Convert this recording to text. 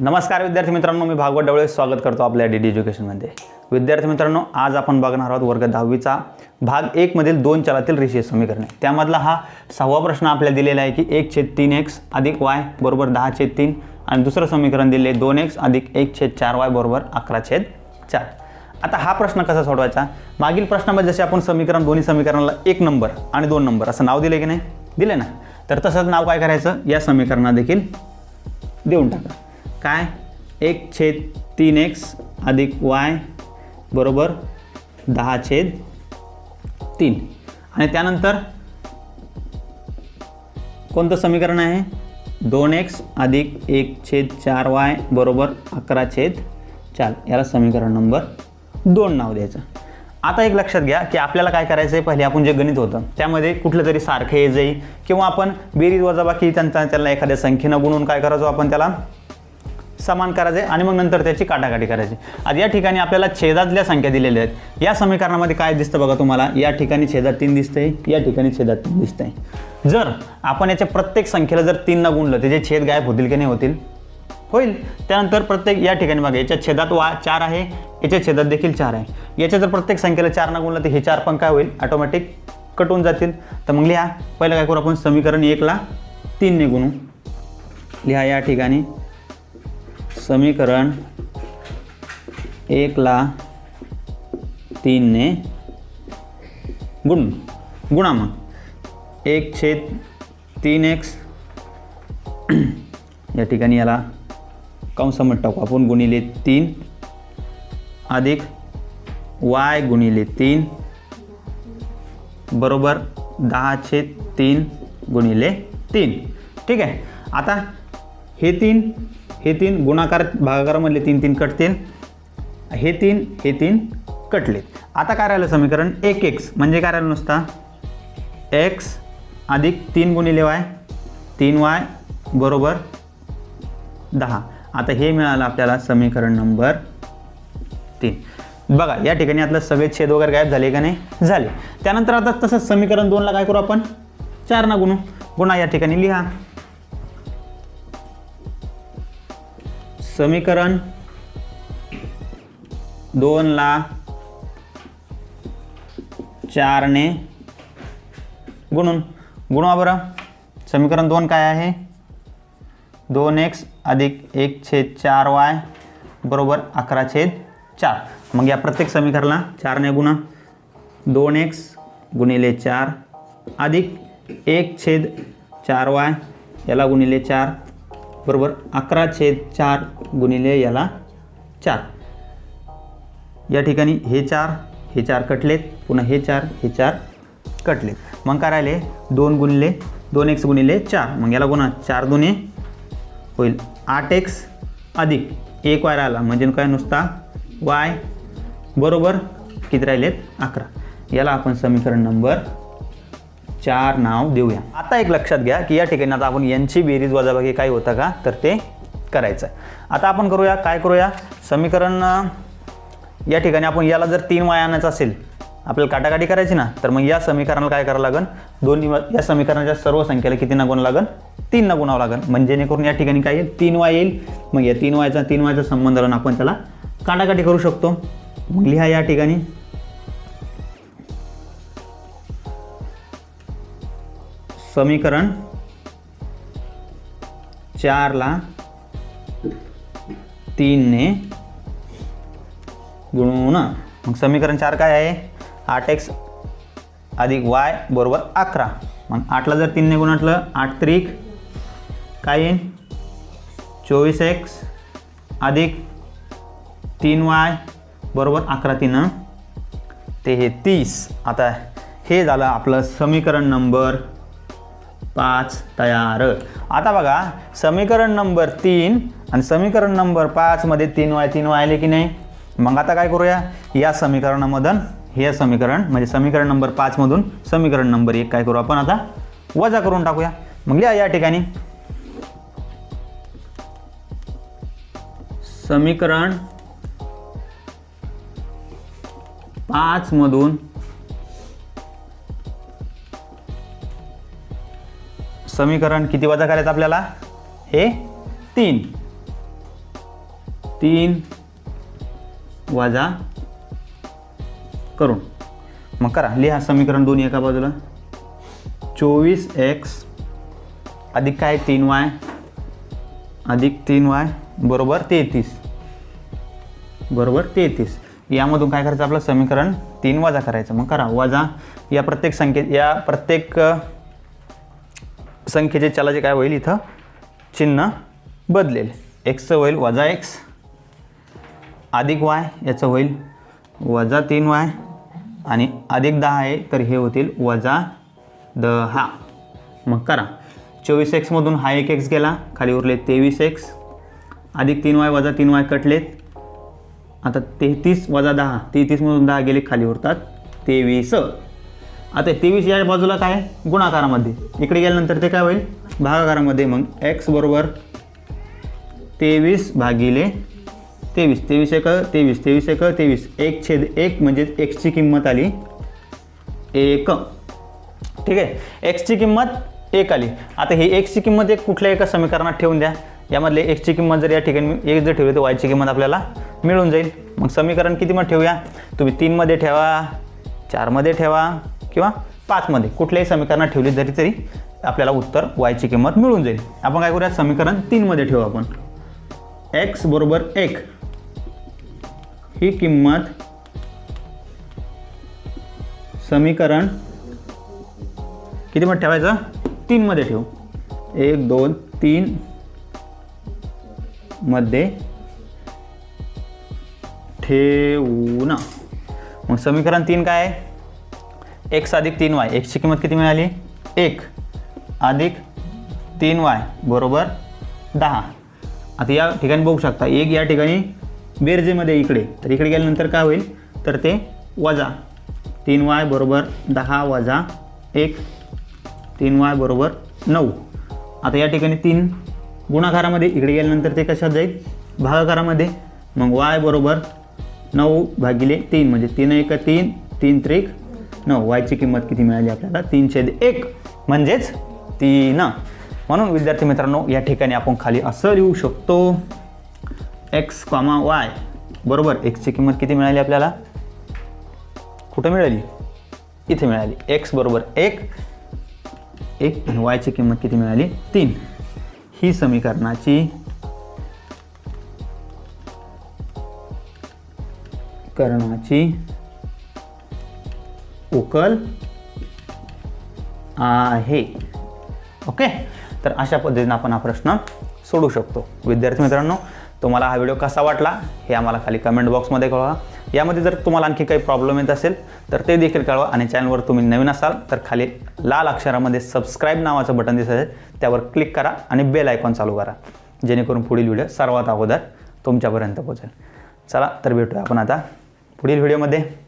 नमस्कार विद्यार्थी मित्रांनो मी भागवत डवळे स्वागत करतो आपल्या डी डी एज्युकेशनमध्ये विद्यार्थी मित्रांनो आज आपण बघणार आहोत वर्ग दहावीचा भाग एकमधील दोन चलातील रेषीय समीकरणे. त्यामधला हा सहावा प्रश्न आपल्याला दिलेला आहे की एक छेद तीन एक्स अधिक वाय बरोबर दहा छेद तीन आणि दुसरं समीकरण दिले दोन एक्स अधिक एक छेद चार वाय बरोबर अकरा छेद चार. आता हा प्रश्न कसा सोडवायचा? मागील प्रश्नामध्ये जसे आपण समीकरण दोन्ही समीकरणाला एक नंबर आणि दोन नंबर असं नाव दिले की नाही? दिले ना? तर तसंच नाव काय करायचं? या समीकरणादेखील देऊन टाका. काय? एक छेद तीन एक्स अधिक वाय बरोबर दहा छेद तीन. आणि त्यानंतर कोणतं समीकरण आहे? दोन एक्स अधिक एक छेद चार वाय बरोबर अकरा छेद चार. याला समीकरण नंबर दोन नाव द्यायचं. आता एक लक्षात घ्या की आपल्याला काय करायचं आहे? पहिले आपण जे गणित होतं त्यामध्ये कुठलं तरी सारखं ये जाईल. किंवा आपण बेरीज वजाबाकी त्यांचा त्याला एखाद्या संख्येनं गुणून काय करायचो आपण त्याला? समान करायचे आणि मग नंतर त्याची काटाकाटी करायची. आज या ठिकाणी आपल्याला छेदातल्या संख्या दिलेल्या आहेत. या समीकरणामध्ये काय दिसतं बघा तुम्हाला? या ठिकाणी छेदात तीन दिसतंय या ठिकाणी छेदात तीन दिसतंय. जर आपण याच्या प्रत्येक संख्येला जर तीन न गुणलं त्याचे छेद गायब होतील की नाही होतील? होईल. त्यानंतर प्रत्येक या ठिकाणी बघा याच्या छेदात वा चार आहे याच्या छेदात देखील चार आहे. याच्या जर प्रत्येक संख्येला चार न गुणलं तर हे चार पण काय होईल? ऑटोमॅटिक कटून जातील. तर मग लिहा. पहिलं काय करू आपण? समीकरण एकला तीनने गुणू. लिहा या ठिकाणी. समीकरण एकला तीनने गुण गुणा मग एक छेद तीन एक्स या ठिकाणी याला कंसमत टाकू. आपण गुणिले तीन. अधिक वाय गुणिले तीन. बरोबर दहा छेद तीन गुणिले तीन. ठीक आहे. आता हे तीन हे तीन गुणाकार भागाकारामधले तीन तीन कटतील. हे तीन हे तीन कटले. आता काय राहिलं समीकरण? एक एक्स. म्हणजे काय राहिलं नुसता? एक्स अधिक तीन गुणिले वाय. तीन वाय बरोबर दहा. आता हे मिळालं आपल्याला समीकरण नंबर तीन. बघा या ठिकाणी आपलं सगळे छेद वगैरे गायब झाले का नाही? झाले. त्यानंतर आता तसंच समीकरण दोनला काय करू आपण? चार ना गुणू. गुणा या ठिकाणी लिहा. समीकरण दोनला चारने गुणून. गुणवा बरं. समीकरण दोन काय आहे? दोन एक्स अधिक एक छेद चार वाय बरोबर अकरा छेद चार. मग या प्रत्येक समीकरणाला चारने गुणा. दोन एक्स गुणिले चार अधिक एक छेद चार वाय याला गुणिले चार. बरोबर? अकरा छेद चार गुणिले याला चार. या ठिकाणी हे चार हे चार कटलेत. पुन्हा हे चार हे चार कटलेत. मग काय राहिले? दोन गुणिले दोन एक्स गुणिले चार. मग याला गुणा. चार दुने होईल. आठ एक्स अधिक एक वाय राहिला. म्हणजे काय नुसता? वाय. बरोबर? किती राहिलेत? अकरा. याला आपण समीकरण नंबर चार नाव देऊया. आता एक लक्षात घ्या की या ठिकाणी आता आपण यांची बेरीज वजाबाकी काय होतं का? तर ते करायचं आहे आता आपण करूया काय करूया? समीकरण या ठिकाणी आपण याला जर तीन वाय आणायचं असेल आपल्याला काटाकाटी करायची ना तर मग या समीकरणाला काय करावं लागेल दोन्ही या समीकरणाच्या सर्व संख्येला किती ना गुण लागेल तीन ना गुणावं लागेल म्हणजे जेणेकरून या ठिकाणी काय येईल? तीन वाय येईल. मग या तीन वायचा तीन वायचा संबंध आपण त्याला काटाकाटी करू शकतो. मग लिहा या ठिकाणी. समीकरण चारला तीनने गुणून मग समीकरण चार काय आहे? आठ एक्स अधिक वाय बरोबर अकरा. मग आठला जर तीनने गुणाटलं आठ त्रिक काय येईल चोवीस एक्स अधिक तीन वाय बरोबर अकरा तीन. ते हे तीस. आता हे झालं आपलं समीकरण नंबर पाच तयार. आता बघा समीकरण नंबर तीन आणि समीकरण नंबर पाचमध्ये तीन वाय तीन वाय आले की नाही? मग आता काय करूया? या समीकरणामधून हे समीकरण म्हणजे समीकरण नंबर पाचमधून समीकरण नंबर एक काय करू आपण आता? वजा करून टाकूया. मग लिहा या ठिकाणी. समीकरण पाचमधून समीकरण किती वजा करायचं आपल्याला? हे? तीन. तीन वजा करून. मग करा. लिहा समीकरण दोन्ही एका बाजूला. चोवीस एक्स अधिक काय? तीन वाय अधिक तीन वाय बरोबर तेहतीस. बरोबर तेहतीस. यामधून काय करायचं आपलं? समीकरण तीन वजा करायचं. मग करा. वजा. या प्रत्येक संख्ये या प्रत्येक संख्येचे चलाचे काय होईल इथं? चिन्ह बदलेल. एक्सचं होईल वजा एक्स अधिक वाय याचं होईल वजा तीन वाय आणि अधिक दहा आहे तर हे होतील वजा दहा. मग करा. चोवीस एक्समधून हा एक एक्स गेला खाली उरले तेवीस एक्स अधिक तीन वाय वजा तीन वाय कटलेत. आता तेहतीस वजा दहा तेहतीसमधून दहा गेले खाली उरतात तेवीस. आता तेवीस या बाजूला काय? गुणाकारामध्ये. इकडे गेल्यानंतर ते काय होईल? भागाकारामध्ये मग एक्स बरोबर तेवीस भागिले तेवीस. तेवीस एक तेवीस तेवीस एक तेवीस. एक छेद एक म्हणजे एक्सची किंमत आली एक. ठीक आहे? एक्सची किंमत एक आली. आता ही एक्सची किंमत एक कुठल्या एका समीकरणात ठेवून द्या. यामधले एक्सची किंमत जर या ठिकाणी एक जर ठेवली तर वायची किंमत आपल्याला मिळून जाईल. मग समीकरण कितीमध्ये ठेवूया? तुम्ही तीनमध्ये ठेवा चारमध्ये ठेवा किंवा पाचमध्ये कुठल्याही समीकरणात ठेवली तरी तरी आपल्याला उत्तर वायची किंमत मिळून जाईल. आपण काय करूया समीकरण तीनमध्ये ठेवू आपण. एक्स बरोबर एक. ही किंमत समीकरण कितीमध्ये ठेवायचं? तीनमध्ये ठेवू. एक दोन तीन मध्ये ठेवून मग समीकरण तीन काय आहे? एक्स अधिक तीन वाय. एक्सची किंमत किती मिळाली? एक. अधिक तीन वाय बरोबर दहा. आता या ठिकाणी बघू शकता. एक या ठिकाणी बेरजेमध्ये इकडे. तर इकडे गेल्यानंतर काय होईल? तर ते वजा तीन वाय बरोबर दहा वजा एक. तीन वाय बरोबर नऊ. आता या ठिकाणी तीन गुणाकारामध्ये इकडे गेल्यानंतर ते कशात जाईल? भागाकारामध्ये. मग वाय बरोबर नऊ भागिले तीन. म्हणजे तीन एक तीन तीन त्रिक नऊ वायची किंमत किती मिळाली आपल्याला? तीन छेद एक. म्हणजेच तीन. म्हणून विद्यार्थी मित्रांनो या ठिकाणी आपण खाली असं लिहू शकतो. एक्स कॉमा वाय बरोबर एक्सची किंमत किती मिळाली आपल्याला? कुठं मिळाली? इथे मिळाली. एक्स बरोबर एक. एक आणि वायची किंमत किती मिळाली? तीन. ही समीकरणाची करणाची उकल आहे. ओके? तर अशा पद्धतीने आपण हा प्रश्न सोडू शकतो. विद्यार्थी मित्रांनो तुम्हाला हा व्हिडिओ कसा वाटला हे आम्हाला खाली कमेंट बॉक्समध्ये कळवा. यामध्ये जर तुम्हाला आणखी काही प्रॉब्लेम येत असेल तर ते देखील कळवा आणि चॅनलवर तुम्ही नवीन असाल तर खाली लाल अक्षरामध्ये सबस्क्राईब नावाचं बटन दिसत आहे. त्यावर क्लिक करा आणि बेल आयकॉन चालू करा. जेणेकरून पुढील व्हिडिओ सर्वात अगोदर तुमच्यापर्यंत पोहोचेल. चला तर भेटूया आपण आता पुढील व्हिडिओमध्ये